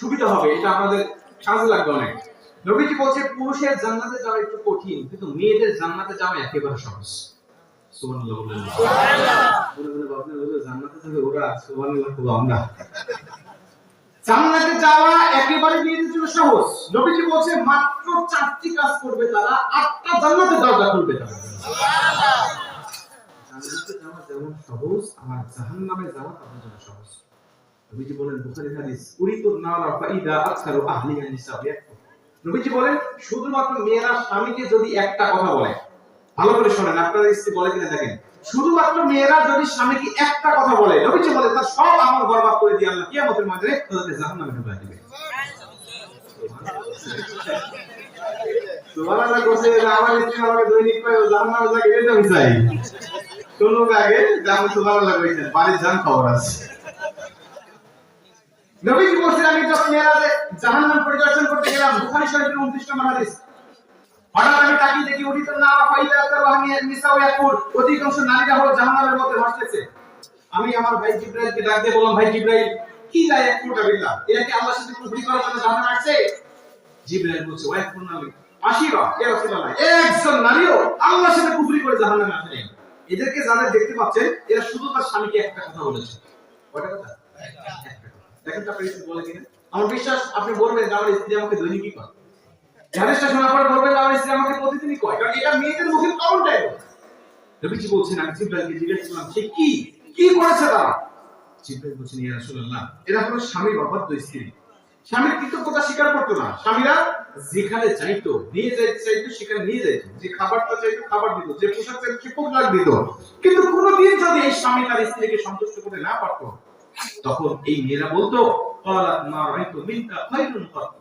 সুবিধা হবে, এটা আমাদের কাজে লাগবে অনেক। নবীজি বলছে, পুরুষের জান্নাতে যাওয়া একটু কঠিন, কিন্তু মেয়েদের জান্নাতে যাওয়া একেবারে সহজ। মেয়েদের সহজ। বলছে, মাত্র চারটি কাজ করবে তারা, আটটা যাওয়া যেমন সহজ জাহান্নামে যাওয়া তাদের জন্য সহজ। নবীজি বলেন, বুখারী হাদিস উরিতুন নারা ফাইদা আকসারু আহলিহা নিসা নবীজি বলেন, শুধুমাত্র মেয়েরা স্বামীকে যদি একটা কথা বলে, ভালো করে শোনেন আপনারা স্ত্রী বলে কিনা দেখেন, শুধুমাত্র মেয়েরা যদি স্বামীকে একটা কথা বলে, নবীজি বলে তার সব আমল বরবাদ করে দিয়ে আল্লাহ কিয়ামতের মাঝে তাদেরকে জাহান্নামে ঢুকায় দিবে। দৈনিক জাহান্নামে আগে যে সুবহানাল্লাহ কইছেন, বাড়ির জান খবর আছে। নবীজি বলছেন, আমি যখন জাহান্নাম পরিদর্শন করতে গেলাম শরীফের 29 নম্বর হাদিস। হঠাৎ আমি তাকিয়ে দেখি না তার ইয়াকুল অধিকাংশ নারীরা হলো মধ্যে আমি আমার ভাই জিব্রাইলকে ডাক দিয়ে বললাম, ভাই জিব্রাইল, কি কি আল্লাহর সাথে কুফরি করার জন্য আসছে? জিব্রাইল বলছে আশিরা রাসূলুল্লাহ, একজন নারীও আল্লাহর সাথে কুফরি করে জাহান্নামে এদেরকে যাদের দেখতে পাচ্ছেন, এরা শুধু তার স্বামীকে একটা কথা বলেছে। কয়টা কথা। দেখেন তো স্ত্রী বলে কিনা। আমার বিশ্বাস, আপনি বলবেন যে আমার স্ত্রী আমাকে দৈনিকই কয় হাদিসটা শোনার পরে বলবেন আমার স্ত্রী আমাকে প্রতিদিনই কয়। কারণ এটা মেয়েদের মুখের বলছেন? আমি জিজ্ঞেস করলাম, সে কি? কি করেছে এরা হলো স্বামীর স্ত্রী। স্বামীর কৃতজ্ঞতা স্বীকার করতো না। স্বামীরা যেখানে চাইতো, নিয়ে যাইতে চাইতো, সেখানে নিয়ে যাইতো। যে খাবারটা চাইতো, খাবার দিত। যে পোশাক চাইতো, সে পোশাক দিত। কিন্তু কোনোদিন যদি এই স্বামী তার স্ত্রীকে সন্তুষ্ট করতে না পারতো তখন এই মেয়েরা বলতো قالت ما رأيت منك خير قط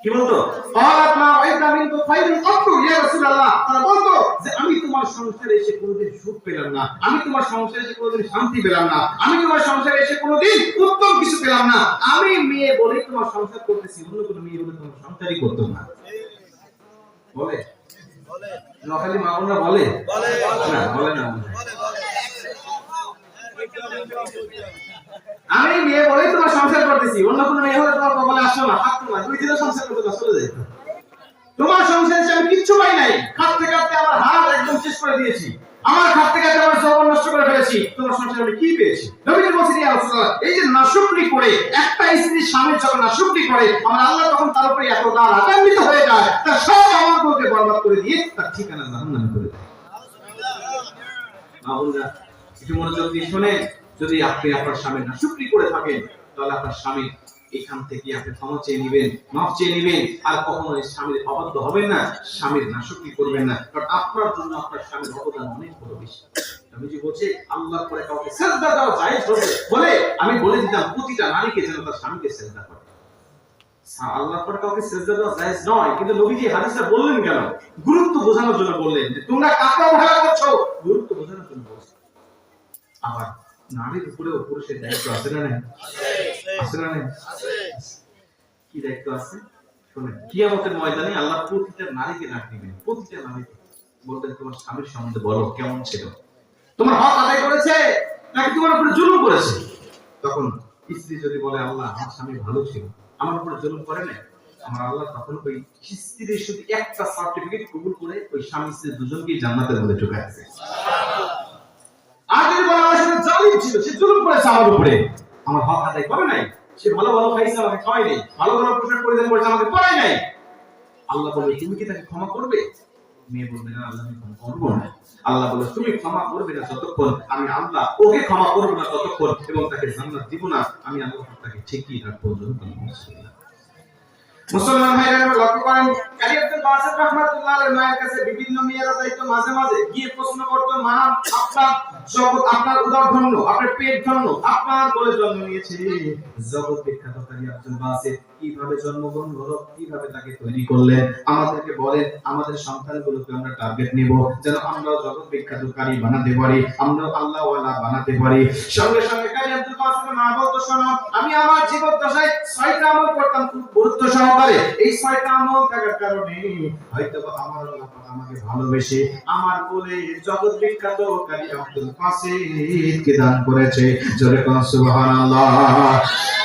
কি বলতো قالت ما رأيت منك خير قط يا رسول الله তারা বলতো যে আমি তোমার সংসারে এসে কোনোদিন সুখ পেলাম না আমি তোমার সংসারে এসে কোনোদিন শান্তি পেলাম না আমি তোমার সংসারে এসে কোনোদিন উত্তম কিছু পেলাম না আমি মেয়ে বলে তোমার সংসার করতেছি অন্য কোনো মেয়ে বলে তোমার সংসারই করতো না বলে নখালি মা বোনরা বলে না বলে না আমি মেয়ে বলেই তোমার সংসার অন্য কোনো মেয়ে হলে তোমার কপালে আসো না। হাত তোমার দুই দিনে সংসার করতে চলে যাই তোমার সংসারে আমি কিচ্ছু পাই নাই। খাটতে খাটতে আমার হাত একদম শেষ করে দিয়েছি। আমার খাটতে খাটতে আমার যৌবন নষ্ট করে ফেলেছি। তোমার সংসারে আমি কি পেয়েছি? নবীজি বলছেন এই যে নাশুকরি করে একটা স্ত্রী স্বামীর যখন নাশুকরি করে আমার আল্লাহ তখন তার উপরে এত দান আগান্বিত হয়ে যায়, তার সব আমলগুলোকে বরবাদ করে দিয়ে তার ঠিকানা জাহান্নামে করে দেয়। একটু মনোযোগ দিয়ে শুনে যদি আপনি আপনার স্বামীর নাশুকরি করে থাকেন তাহলে আপনার স্বামী এখান থেকে আপনি ক্ষমা চেয়ে নেবেন, মাফ চেয়ে নেবেন, আর কখনো স্বামীর অবাধ্য হবেন না, স্বামীর নাশুকরি করবেন না। কারণ আপনার জন্য আপনার স্বামীর অবদান অনেক বড় বেশি। আমি বলছি কাউকে হবে। বলে, আমি বলে দিতাম, প্রতিটা নারীকে যেন তার স্বামীকে সেজদা করে। আল্লাহর পরে কাউকে সেজদা দেওয়া জায়েজ নয়, কিন্তু নবীজি হাদিসটা বললেন কেন? গুরুত্ব বোঝানোর জন্য বললেন যে, তোমরা কাকে অবহেলা করছ। গুরুত্ব বোঝানোর জন্য বলছেন আবার নারীর উপরেও পুরুষের দায়িত্ব আছে না আছে না কি দায়িত্ব আছে? শোনেন, কিয়ামতের ময়দানে আল্লাহ প্রতিটা নারীকে ডাক দিবেন, প্রতিটা নারীকে। বলবেন, তোমার স্বামীর সম্বন্ধে বলো, কেমন ছিল? তোমার হক আদায় করেছে, নাকি তোমার উপরে জুলুম করেছে? তখন স্ত্রী যদি বলে, আল্লাহ, আমার স্বামী ভালো ছিল, আমার উপরে জুলুম করে না আমার আল্লাহ তখন ওই স্ত্রীর শুধু একটা সার্টিফিকেট কবুল করে ওই স্বামী স্ত্রী দুজনকেই জান্নাতের মধ্যে ঢুকে আছে আর যদি বলা হয় সে ছিল, সে জুলুম করেছে আমার উপরে। আমার হক আদায় করে নাই। সে ভালো ভালো খাইছে আমাকে খাওয়াই নাই। ভালো ভালো পোশাক পরিধান করেছে আমাকে পরাই নাই। আল্লাহ বলে তুমি কি তাকে ক্ষমা করবে? মেয়ে বলবে না, আল্লাহ আমি ক্ষমা করব না। আল্লাহ বলে তুমি ক্ষমা করবে না যতক্ষণ আমি আল্লাহ, ওকে ক্ষমা করব না ততক্ষণ এবং তাকে জান্নাত দিব না, আমি আল্লাহ তাকে ঠিকই রাখব। মুসলমান ভাইরা, লক্ষ্য করেন বাসির রহমাতুল্লাহ মায়ের কাছে বিভিন্ন মেয়েরা যাইতো মাঝে মাঝে গিয়ে প্রশ্ন করতো মা আপনার জগৎ আপনার উদর ধন্য আপনার পেট ধন্য, আপনার বলে জন্ম নিয়েছে। জগৎ বিখ্যাত কারি আব্দুল বাসির কীভাবে জন্মগ্রহণ হলো, কীভাবে তাকে তৈরি করলেন আমাদেরকে বলেন, আমাদের সন্তানগুলোকে আমরা টার্গেট নিব, যেন আমরা জগৎ বিখ্যাত কারি বানাতে পারি আমরা আল্লাহ ওয়ালা বানাতে পারি। সঙ্গে সঙ্গে শোনো, আমি আমার জীবন দশায় ছয়টা আমল করতাম, খুব গুরুত্ব সহকারে। এই ছয়টা আমল থাকার কারণে হয়তো আমার আমাকে ভালোবেসে আমার কোলে জগৎ বিখ্যাত কালী আব্দুল বাসিরকে দান করেছে। জোরে কোন সুবহানাল্লাহ।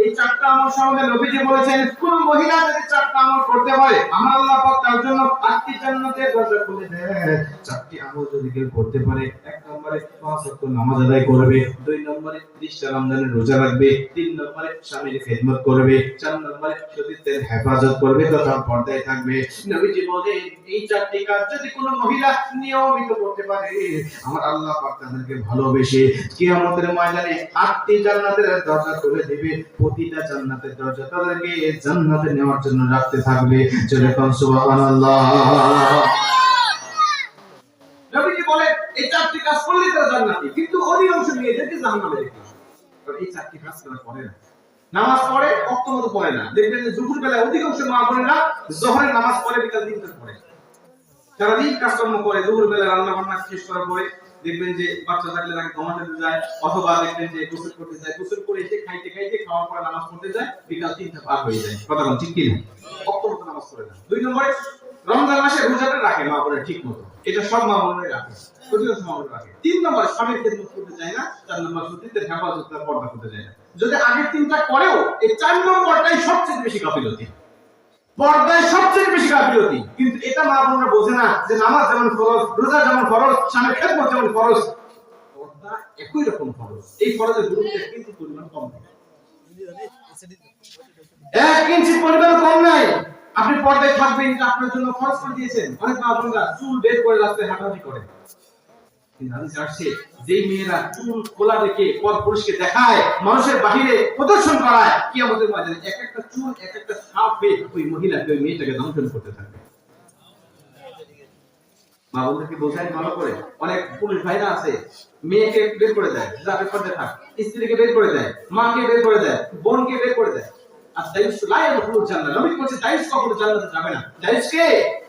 এই চারটা আমল সম্বন্ধে নবীজি বলেছেন, কোন মহিলা যদি চারটা আমল করতে আমার আল্লাহ পাক তার জন্য আটটি জান্নাতের দরজা খুলে দেয় চারটি আমল যদি কেউ করতে পারে, এক নম্বরে পাঁচ ওয়াক্ত নামাজ আদায় করবে, দুই নম্বরে রোজা রাখবে, তিন নম্বরে স্বামীর খেদমত করবে, চার নম্বরে হেফাজত করবে পর্দায় থাকবে। নবীজি এই চারটি কাজ যদি কোনো মহিলা নিয়মিত করতে পারে, আমার আল্লাহ পাক তাদেরকে ভালোবেসে কিয়ামতের ময়দানে আটটি জান্নাতের দরজা খুলে দিবে। প্রতিটা জান্নাতের দরজা তাদেরকে জান্নাতে নেওয়ার জন্য রাখতে থাকবে। চলে কোন সুবহানাল্লাহ। অধিকাংশ মেয়েদেরকে জাহান্নামে কারণ এই চারটি কাজ তারা করে না। নামাজ পড়ে, অক্ত পড়ে না। দেখবেন নামাজ পড়ে, বিকাল তিনটা পড়ে সারাদিন করে দুপুর রান্না বান্না শেষ করার পরে দেখবেন যে বাচ্চা থাকলে তাকে ঘুমাতে যায়, অথবা দেখবেন যে গোসল করতে যায়, গোসল করে এসে খাইতে খাইতে খাওয়ার পরে নামাজ পড়তে যায়, বিকাল তিনটা পার হয়ে যায়। কথা বল ঠিক কিনা অক্ত মতো নামাজ পড়ে না। দুই নম্বরে, রমজান মাসে রোজাটা রাখে মা বোনের ঠিক মতো। এটা সব মা বোনের রাখে অধিকাংশ মা বোনের রাখে। তিন নম্বরে, স্বামীর খেদমত করতে চায় না, চার নম্বর সতীর্থের হেফাজত পর্দা করতে চায় না। যদি আগের তিনটা করেও, এই চার নম্বরটাই সবচেয়ে বেশি গাফিলতি। পর্দায় সবচেয়ে বেশি গাফিলতি কিন্তু এটা মা বোনরা বোঝে না যে নামাজ যেমন ফরজ, রোজা যেমন ফরজ, স্বামীর খেদমত যেমন ফরজ, পর্দা একই রকম ফরজ। এই ফরজের গুরুত্ব কিন্তু পরিমাণ কম। এক ইঞ্চি পরিমাণ কম নাই। আপনি পর্দায় থাকবেন, এটা আপনার জন্য খরচ করে দিয়েছেন। অনেক মা বোনরা চুল বের করে রাস্তায় হাঁটাহাঁটি করে। কিন্তু অনেক পুলিশ ভাইরা আছে, মেয়েকে বের করে দেয়, যা বের থাক। স্ত্রীকে বের করে দেয়, মাকে বের করে দেয়, বোনকে বের করে দেয়। আর দাইস লাই হলো জান্নাত নবী বলছে কখনো জান্নাতে যাবে না। দাইস কে?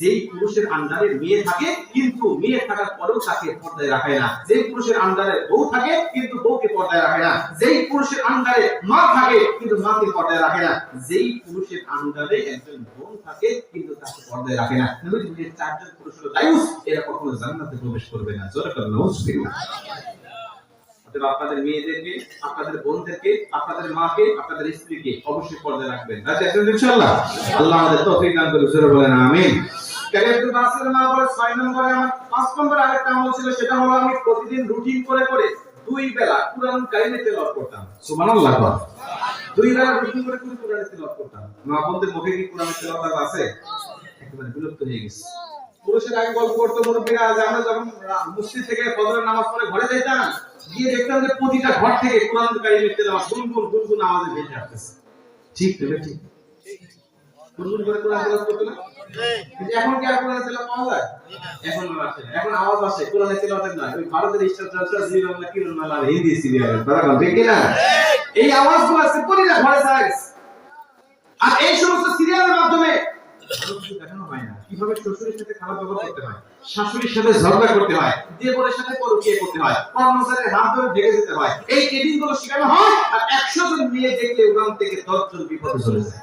যেই পুরুষের আন্ডারে মেয়ে থাকে, কিন্তু মেয়ে থাকার পরেও তাকে পর্দায় রাখে না। যেই পুরুষের আন্ডারে বউ থাকে, কিন্তু বউকে পর্দায় রাখে না। যেই পুরুষের আন্ডারে মা থাকে, কিন্তু মাকে পর্দায় রাখে না। যেই পুরুষের আন্ডারে একজন বোন থাকে, কিন্তু তাকে পর্দায় রাখে না। চারজন পুরুষ হলো এরা কখনো জান্নাতে প্রবেশ করবে না। জোরে করে নাউজুবিল্লাহ। আপনাদের মেয়েদেরকে, আপনাদের বোনদেরকে, আপনাদের মাকে, আপনাদের স্ত্রীকে অবশ্যই পর্দায় রাখবেন। রাজি আল্লাহ আমাদের দান বলেন, আমিন। প্রতিদিন রুটিন করে করে দুই বেলা মা মুখে কি বিলুপ্ত হয়ে গেছে। পুরুষের আগে গল্প আমরা যখন মসজিদ থেকে ফজরের নামাজ পড়ে ঘরে যাইতাম, গিয়ে দেখতাম যে প্রতিটা ঘর থেকে কোরআন কারিমের তেলাওয়াত, গুনগুন গুনগুন আওয়াজে ভেসে আসতেছে। ঠিক ঠিক। গুনগুন করে কোরআন করতো না? এখন কি আর কোরআন পাওয়া যায়? এখন আসে এখন আওয়াজ আসে কোরআন তেলাওয়াতের না। ওই ভারতের স্টার জলসা জি বাংলা কিরণ মালা হিন্দি সিরিয়াল বল, ঠিক না এই আওয়াজগুলো আজকে প্রতিটা ঘরে গেছে আর এই সমস্ত সিরিয়ালের মাধ্যমে দেখানো হয় না। কীভাবে শ্বশুরের সাথে খারাপ ব্যবহার করতে হয়? শাশুড়ির সাথে ঝগড়া করতে হয় সাথে করতে হয় কর্মচারীর হাত ধরে ভেঙে যেতে হয়। এই গুলো শেখানো হয় আর একশো জন দেখলে ওখান থেকে দশ জন বিপদে চলে যায়।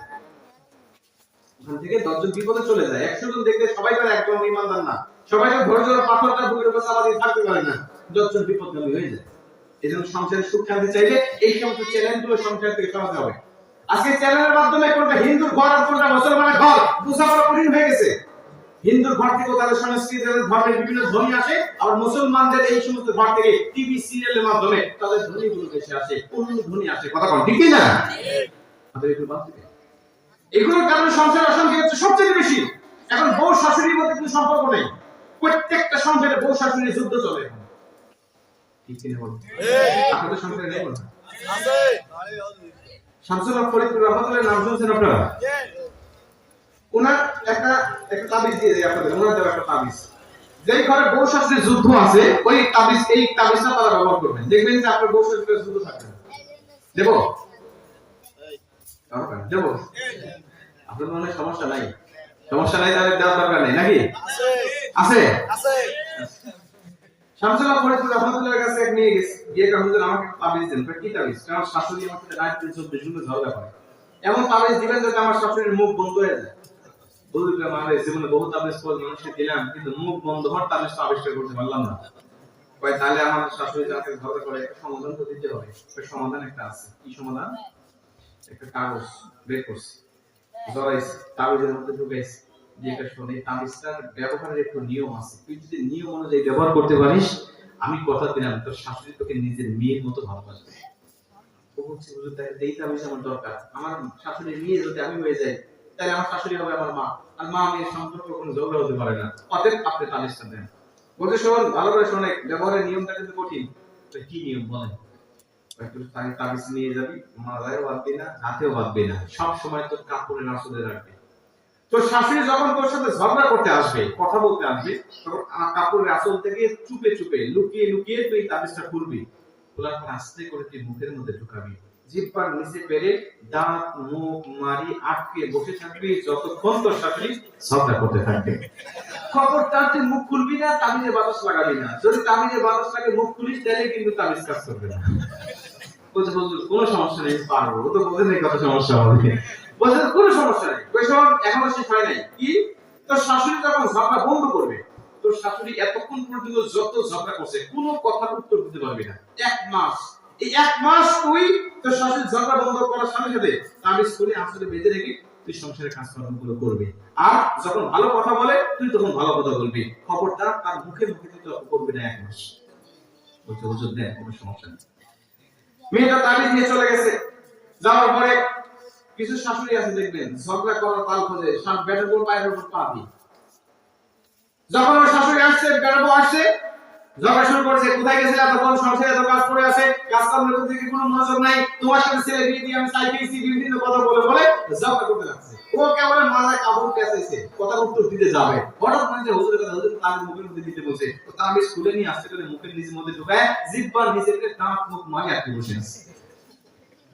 ওখান থেকে দশ জন বিপদে চলে যায়। একশো জন দেখলে সবাই তার ইমানদার না। সবাই তো পাথরটা বুকের উপর চালা দিয়ে থাকতে পারে না। দশ জন বিপদগামী হয়ে যায়। এই জন্য সংসারের সুখ শান্তি চাইলে এই সমস্ত চ্যালেঞ্জগুলো সংসার থেকে সরাতে হবে। আজকে চ্যানেলের মাধ্যমে কোনটা হিন্দুর ঘর আর কোনটা মুসলমানের ঘর বোঝাপড়া কঠিন হয়ে গেছে। হিন্দুর ঘর থেকে তাদের সংস্কৃতি ধর্মের বিভিন্ন ধ্বনি আসে। আবার মুসলমানদের এই সমস্ত ঘর থেকে টিভি সিরিয়ালের মাধ্যমে তাদের ধ্বনি গুলো বেশি আসে অন্য ধ্বনি আসে। কথা বল ঠিক না একটু বাদ এগুলোর কারণে সংসার অশান্তি হচ্ছে সবচেয়ে বেশি। এখন বউ শাশুড়ির মধ্যে কোনো সম্পর্ক নেই। প্রত্যেকটা সংসারে বউ শাশুড়ির যুদ্ধ চলে ঠিক কিনা বল আপনাদের সংসারে নেই বল শামসুল ফরিদপুর রহমতুল্লাহ নাম শুনছেন আপনারা? ওনার একটা একটা তাবিজ দিয়ে দেয় আপনাদের ওনার দেওয়া একটা তাবিজ। যেই ঘরে যুদ্ধ আছে, ওই তাবিজ, এই তাবিজটা তারা ব্যবহার করবেন। দেখবেন যে আপনার যুদ্ধ থাকবে। দেবো? দেবো? আপনার মনে সমস্যা নাই? সমস্যা নাই, তাহলে দেওয়ার দরকার নাকি? আছে? আমাকে কি তাবিজ? শাশুড়ি ঝগড়া করে। এমন তাবিজ দিবেন যাতে আমার শাশুড়ির মুখ বন্ধ হয়ে যায়। শাশুড়ি সমাধান একটা ব্যবহারের একটু নিয়ম আছে। তুই যদি নিয়ম অনুযায়ী ব্যবহার করতে পারিস, আমি কথা দিলাম, তোর শাশুড়ি তোকে নিজের মেয়ের মতো ভালোবাসবে। আমার দরকার। আমার শাশুড়ির মেয়ে যদি আমি হয়ে যাই তাহলে আমার শাশুড়ি হবে আমার মা। আর মা মেয়ের সম্পর্ক কোনো ঝগড়া হতে পারে না। অতএব আপনি তাবিজটা দেন। বলছে, শোন, ভালো করে শোনে, ব্যবহারের নিয়মটা কিন্তু কঠিন। কি নিয়ম বলেন? তাবিজ নিয়ে যাবি না, হাতেও না। সব সময় তোর আসলে রাখবি। তোর শাশুড়ি যখন তোর সাথে ঝগড়া করতে আসবে, কথা বলতে আসবে, তখন কাপড়ের আসল থেকে চুপে চুপে, লুকিয়ে লুকিয়ে তুই তাবিজটা খুলবি। খোলার পর আস্তে করে তুই মুখের মধ্যে ঢুকাবি। জিব্বার নিচে পেরে দাঁত, মুখ মারি আটকে বসে থাকবি, যতক্ষণ তোর শাশুড়ি ঝগড়া করতে থাকবে। খবরদার তুই মুখ খুলবি না, তাবিজে বাতাস লাগাবি না। যদি তাবিজে বাতাস লাগে, মুখ খুলিস তাহলে কিন্তু তাবিজ কাজ করবে না। বলছে হুজুর কোনো সমস্যা নেই, পারব। তো বোঝে নেই কত সমস্যা হবে বলছে, কোনো সমস্যা নেই। এখনও শেষ হয় নাই। কি? তোর শাশুড়ি যখন ঝগড়া বন্ধ করবে, তোর শাশুড়ি এতক্ষণ পর্যন্ত যত ঝগড়া করছে, কোনো কথার উত্তর দিতে পারবি না। এক মাস এই এক মাস তুই তোর শাশুড়ি ঝগড়া বন্ধ করার সাথে সাথে তাবিজ করে আসলে বেঁধে রেখে তুই সংসারের কাজকর্মগুলো করবি। আর যখন ভালো কথা বলে, তুই তখন ভালো কথা বলবি। খবরটা তার মুখে মুখে তুই করবি না এক মাস। বলছে, হুজুর দেন কোনো সমস্যা নেই। মেয়েটা তাবিজ নিয়ে চলে গেছে। যাওয়ার পরে কিছু শাশুড়ি আছে, দেখবেন, ঝগড়া করার তাল খোঁজে, সব ব্যাটার বল পায়ের উপর পা যখন ওর শাশুড়ি আসছে বউ আসছে ঝগড়া শুরু করেছে, কোথায় গেছিলে এতক্ষণ সংসারে এত কাজ করে আছে কাজ কর্মের দিকে কোনো মনোযোগ নাই? তোমার সাথে ছেলে বিয়ে দিয়ে আমি পেয়েছি বিভিন্ন কথা বলে বলে ঝগড়া করতে লাগছে। ও কেবল মাথায় কাপড় পেঁচাইছে কথা উত্তর দিতে যাবে। হঠাৎ মানে হুজুরের কথা, হুজুর তার মুখের মধ্যে দিতে বলছে। তো আমি স্কুলে নিয়ে আসতে করে মুখের নিচের মধ্যে ঢুকায়, জিব্বার নিচে করে দাঁত, মুখ মারি আটকে বসে আছে।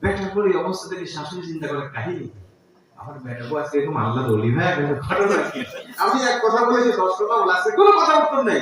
ব্যাটার পরে এই অবস্থা থেকে শাশুড়ি চিন্তা করে, কাহিনী? ব্যাটা আমি এক কথা বলেছি দশ কথা বলে কোনো কথা উত্তর নেই।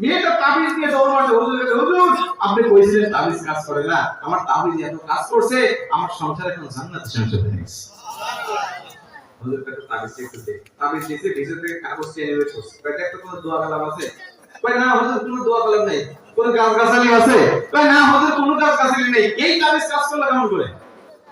মেয়েটা তাবিজ নিয়ে দৌড় মারছে। হুজুর হুজুর আপনি কইছিলেন তাবিজ কাজ করে না। আমার তাবিজ এত কাজ করছে আমার সংসার এখন জান্নাত। সংসার হয়ে গেছে। হুজুর কাছে তাবিজ একটু দে। তাবিজ দিয়েছে ভিতর থেকে কাগজ টেনে বের করছে কয়টা একটা কোনো দোয়া কালাম আছে? কই না হুজুর কোনো দোয়া কালাম নাই। কোন গাছ গাছালি আছে? কই না হুজুর কোনো গাছ গাছালি নেই। এই তাবিজ কাজ করলে কেমন করে?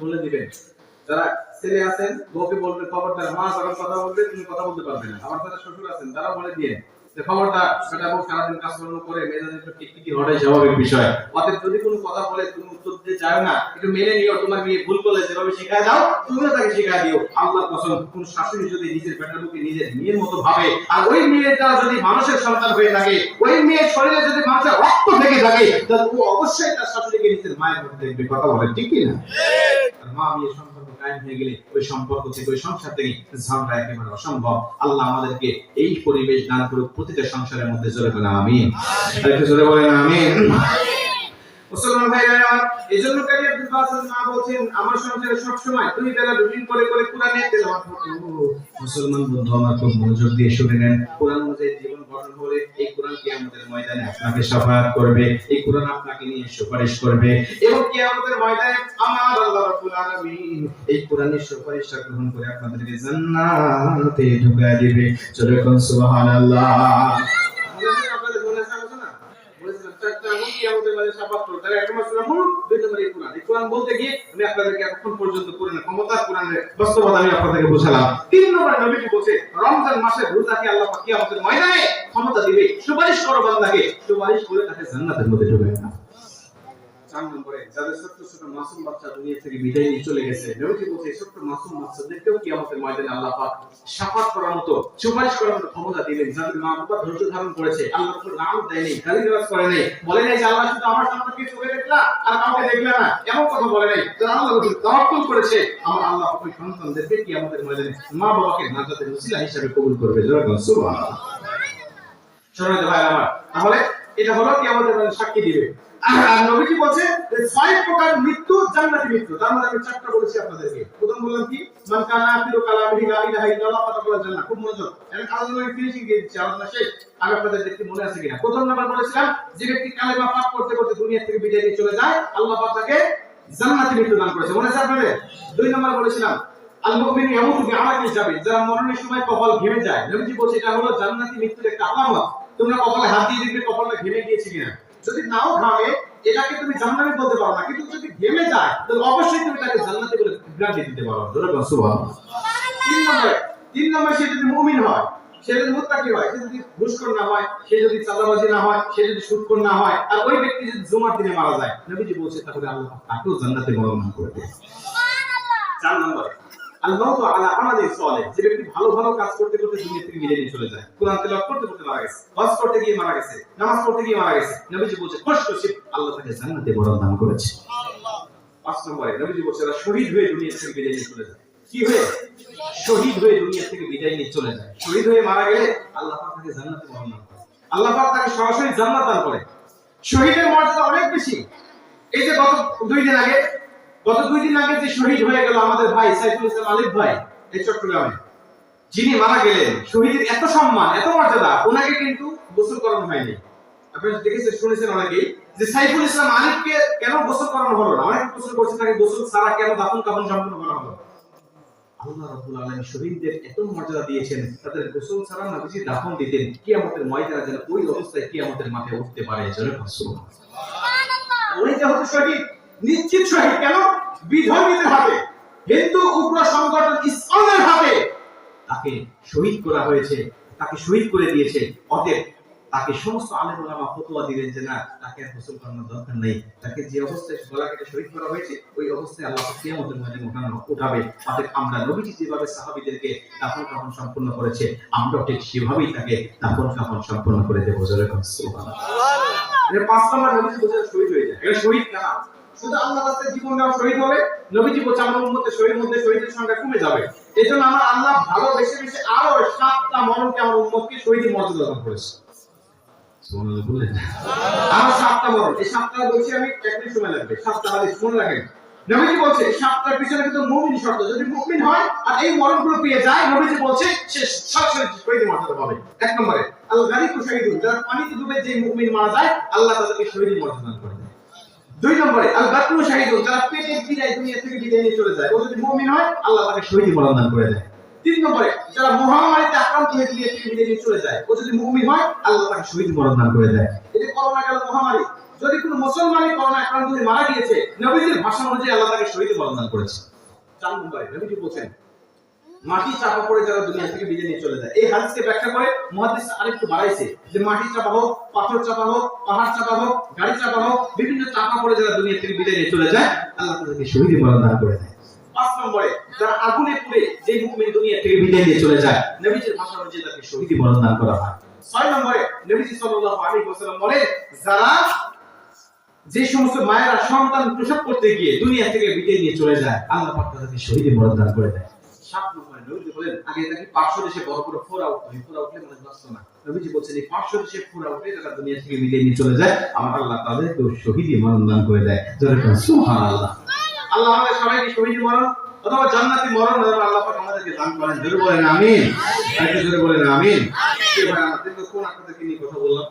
বলে দিবেন যারা ছেলে আছেন বউকে বলবে খবরদার মা যখন কথা বলবে তুমি কথা বলতে পারবে না আমার যারা শ্বশুর আছেন তারা বলে দিয়ে যে খবরটা সেটা বউ সারাদিন কাজকর্ম করে মেয়েদের একটু টিকটিকি হওয়াটাই স্বাভাবিক বিষয়। অতএব যদি কোনো কথা বলে তুমি উত্তর দিতে চাও না একটু মেনে নিও তোমার মেয়ে ভুল করলে যেভাবে শেখায় দাও তুমিও তাকে শেখায় দিও। আল্লাহ কসম কোন শাশুড়ি যদি নিজের নিজের মেয়ের মতো ভাবে আর ওই মেয়েটা যদি মানুষের সন্তান হয়ে থাকে ওই মেয়ের শরীরে যদি মানুষের রক্ত থেকে থাকে তাহলে ও অবশ্যই তার শাশুড়িকে নিজের মায়ের মতো দেখবে কথা বলে ঠিক কি না মা মেয়ের সম্পর্ক কায়েম হয়ে গেলে ওই সম্পর্ক থেকে, ওই সংসার থেকে একেবারে অসম্ভব। আল্লাহ আমাদেরকে এই পরিবেশ দান করুক, প্রতিটা সংসারের মধ্যে জোরে জোরে বলেন আমিন। মুসলমান এই জন্য আমার সংসারে সব সময় বেলা রুটিন করে করে কোরআনের তেলাওয়াত মুসলমান বন্ধু, আমার খুব মনোযোগ দিয়ে শুনে নেন। কোরআন অনুযায়ী জীবন করে এই কোরআন কিয়ামতের ময়দানে আপনাকে সাফায়াত করবে, এই কোরআন আপনাকে নিয়ে সুপারিশ করবে। এবং কিয়ামতের ময়দানে? আমার আল্লাহ রাব্বুল আলামিন এই কোরআনের সুপারিশটা গ্রহণ করে আপনাদেরকে জান্নাতে ঢুকায় দিবে। চলে কোন সুবহানাল্লাহ। ক্ষমতা কোরআনের বাস্তবতা বোঝালাম। তিন নম্বর নবীজি বলছে, রমজান মাসে রোজাকে আল্লাহ কিয়ামতের ক্ষমতা দিবে সুপারিশ করো বান্দাকে। সুপারিশ করে তাকে জান্নাতের মধ্যে ঢুকাবে না। চার নম্বরে, যাদের ছোট্ট ছোট মাসুম বাচ্চা দুনিয়া থেকে বিদায় নিয়ে চলে গেছে নবীজি বলছে ছোট্ট মাসুম বাচ্চাদেরকেও কিয়ামতের ময়দানে আল্লাহ পাক শাফাত করার মতো, সুপারিশ করার মতো ক্ষমতা দিবেন যাদের মা বাবা ধৈর্য ধারণ করেছে নাম দেয়নি, গালিগালাজ করে নেই, বলে নাই যে, আল্লাহ শুধু আমার চোখে দেখলা? আর কাউকে না, এমন কথা বলে নাই করেছে, আমার আল্লাহ ওই সন্তানদেরকে কিয়ামতের ময়দানে মা বাবাকে নাজাতের কবুল করবে। ভাই আমার, তাহলে এটা হলো কি আমাদের সাক্ষী দিবে। নবীজি বলছে ছয় প্রকার মৃত্যু, জান্নাতি মৃত্যু। তার মধ্যে আমি চারটা বলেছি আপনাদেরকে। প্রথম বললাম কি? মান কানা লা ইলাহা ইল্লাল্লাহ খুব মনোযোগ। ফিনিশিং দিয়ে দিচ্ছি, আলোচনা শেষ। আপনাদের দেখতে মনে আছে কিনা? প্রথম নাম্বার বলেছিলাম যে ব্যক্তি কালেমা পাঠ করতে করতে দুনিয়া থেকে বিদায় নিয়ে চলে যায়, আল্লাহ পাক তাকে জান্নাতি মৃত্যু দান করেছে। মনে আছে আপনাদের? দুই নাম্বার বলেছিলাম, আল মুমিন ইয়ামুতু যারা মরণের সময় কপাল ঘেমে যায়, নবীজি বলছে এটা হলো জান্নাতি মৃত্যুর একটা আলামত। তোমরা কপালে হাত দিয়ে দেখবে কপালটা ঘেমে গিয়েছে কিনা। যদি নাও ঘামে এটাকে তুমি জান্নাতি বলতে পারো না। কিন্তু যদি ঘেমে যায় তাহলে অবশ্যই তুমি তাকে জান্নাতি বলে গ্রান্টি দিতে পারো। বল সুবহানাল্লাহ। তিন নম্বরে তিন নম্বরে সে যদি মুমিন হয় সে যদি মুত্তাকি হয় সে যদি ঘুষখোর না হয় সে যদি চাঁদাবাজি না হয় সে যদি সুদখোর না হয় আর ওই ব্যক্তি যদি জুমার দিনে মারা যায় নবীজি বলছে তাহলে আল্লাহ তাকেও জান্নাতে বর্ণনা করে দেবে। চার নম্বর আল মাউতু আলা আমালি সালেহ যে ব্যক্তি ভালো ভালো কাজ করতে করতে দুনিয়া থেকে নিয়ে চলে যায়। কোরআন তেলাওয়াত করতে করতে মারা গেছে। হজ করতে গিয়ে মারা গেছে। নামাজ পড়তে গিয়ে মারা গেছে। নবীজি বলছে খুশ নসিব আল্লাহ তাকে জান্নাতে বরণ দান করেছে। পাঁচ নম্বরে নবীজি বলছে, এরা শহীদ হয়ে দুনিয়া থেকে বিদায় নিয়ে চলে যায়। কি হয়ে? শহীদ হয়ে দুনিয়া থেকে বিদায় নিয়ে চলে যায়। শহীদ হয়ে মারা গেলে আল্লাহ তাকে জান্নাতে বরণ দান করে আল্লাহ তাকে সরাসরি জান্নাত দান করে শহীদের মর্যাদা অনেক বেশি। এই যে গত দুই দিন আগে গত দুই দিন আগে যে শহীদ হয়ে গেল আমাদের ভাই সাইফুল ইসলাম আলিফ ভাই এই চট্টগ্রামে যিনি মারা গেলেন শহীদের এত সম্মান এত মর্যাদা ওনাকে কিন্তু গোসল করানো হয়নি। আপনারা দেখেছেন শুনেছেন অনেকেই যে সাইফুল ইসলাম আলিফকে কেন গোসল করানো হলো না? অনেক গোসল করছে তাকে গোসল ছাড়া কেন দাফন কাফন সম্পন্ন করা হলো? আল্লাহ রাব্বুল আলামিন শহীদদের এত মর্যাদা দিয়েছেন তাদের গোসল ছাড়া না বেশি দাফন দিতেন কিয়ামতের ময়দানে যেন ওই অবস্থায় কিয়ামতের মাঠে উঠতে পারে জোরে সুবহানাল্লাহ। উনি যেহেতু শহীদ নিশ্চিত শহীদ কেন? বিধর্মীদের হাতে হিন্দু উগ্র সংগঠন ইসলামের হাতে তাকে শহীদ করা হয়েছে তাকে শহীদ করে দিয়েছে। অতএব তাকে সমস্ত আলেম ওলামা ফতোয়া দিলেন যে না তাকে আর গোসল করানোর দরকার নেই। তাকে যে অবস্থায় গলা কেটে শহীদ করা হয়েছে ওই অবস্থায় আল্লাহ কিয়ামতের মধ্যে উঠানো উঠাবে। অতএব আমরা নবীজি যেভাবে সাহাবীদেরকে দাফন কাফন সম্পূর্ণ করেছে আমরাও ঠিক সেভাবেই তাকে দাফন কাফন সম্পূর্ণ করে দেবো। জোরে সুবহানাল্লাহ পাঁচ নম্বর নবীজি বলছেন শহীদ হয়ে যায় এটা শহীদ না। শুধু আল্লাহ রাস্তায় জীবন দেওয়া শহীদ হবে নবীজি বলছে আমার উম্মতের শহীদ মধ্যে শহীদের সংখ্যা কমে যাবে। এই জন্য আমার আল্লাহ ভালো বেশি বেশি আরও সাতটা মরণকে আমার শহীদের মর্যাদা দান করেছে। আমার সাতটা মরণ। এই সাতটা বলছি আমি এক মিনিট সময় লাগবে। সাতটা হাদিস মনে রাখেন। নবীজি বলছে সাতটার পিছনে কিন্তু মুমিন শর্ত। যদি মুমিন হয় আর এই মরণগুলো পেয়ে যায় নবীজি বলছে সে সরাসরি মর্যাদা পাবে। এক নম্বরে আল গারিকু শাহিদুন যারা পানিতে ডুবে যে মুমিন মারা যায় আল্লাহ তাদেরকে শহীদ মর্যাদা করে। দুই নম্বরে, আল বাতনু শাহিদুন যারা পেটে বিদায় দুনিয়া থেকে বিদায় নিয়ে চলে যায়, ও যদি মুমিন হয়, আল্লাহ তাকে শহীদ মরণ দান করে দেয়। তিন নম্বরে, যারা মহামারীতে আক্রান্ত হয়ে দুনিয়া থেকে বিদায় নিয়ে চলে যায়, ও যদি মুমিন হয়, আল্লাহ তাকে শহীদ মরণ দান করে দেয়। এই করোনা গেল মহামারী, যদি কোনো মুসলমানই করোনা আক্রান্ত হয়ে মারা গিয়েছে, নবীজির ভাষা অনুযায়ী আল্লাহ তাকে শহীদ মরণ দান করেছে। চার নম্বরে, নবীজি বলছেন মাটি চাপা পড়ে যারা দুনিয়া থেকে বিদায় নিয়ে চলে যায়। এই হাদিসকে ব্যাখ্যা করে মুহাদ্দিস আরেকটু বাড়াইছে যে মাটি চাপা হোক, পাথর চাপা হোক, পাহাড় চাপা হোক, গাড়ি চাপা হোক, বিভিন্ন চাপা পড়ে যারা দুনিয়া থেকে বিদায় নিয়ে চলে যায়, আল্লাহ তাদেরকে শহীদ মরণ দান করে দেয়। পাঁচ নম্বরে, যারা আগুনে পুড়ে যে দুনিয়া থেকে নিয়ে চলে যায় ভাষা অনুযায়ী তাকে শহীদ মরণ দান করা হয়। ছয় নম্বরে, নবীজি সাল্লাল্লাহু আলাইহি ওয়াসাল্লাম বলে যারা যে সমস্ত মায়েরা সন্তান প্রসব করতে গিয়ে দুনিয়া থেকে বিদায় নিয়ে চলে যায়, আল্লাহ পাক তাদেরকে শহীদ মরণ দান করে দেয়। সাত নম্বরে নবীজি বলেন আগে নাকি পাঁচশো দেশে বড় বড় ফোরা উঠতো এই ফোরা উঠলে মানুষ বাঁচত না। নবীজি বলছেন এই পাঁচশো দেশে ফোরা উঠে যারা দুনিয়া থেকে বিদায় নিয়ে চলে যায়। আমার আল্লাহ তাদেরকে শহীদ মরণ দান করে দেয়। যারা সুবহানাল্লাহ। আল্লাহ আমাদের সবাইকে শহীদ মরণ অথবা জান্নাতি মরণ যেন আল্লাহ পাক আমাদেরকে দান করেন। জোরে বলেন আমিন। জোরে বলেন আমিন। ভাই আমাদের কোন আপনাদেরকে নিয়ে কথা বললাম?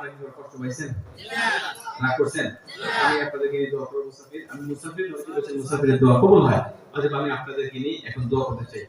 আপনারা কি কষ্ট পাইছেন না করছেন? আমি আপনাদেরকে দোয়া করব মুসাফির। আমি মুসাফির নবীজি বলেছেন মুসাফিরের দোয়া কবুল হয় অতএব আমি আপনাদেরকে নিয়ে এখন দোয়া করতে চাই।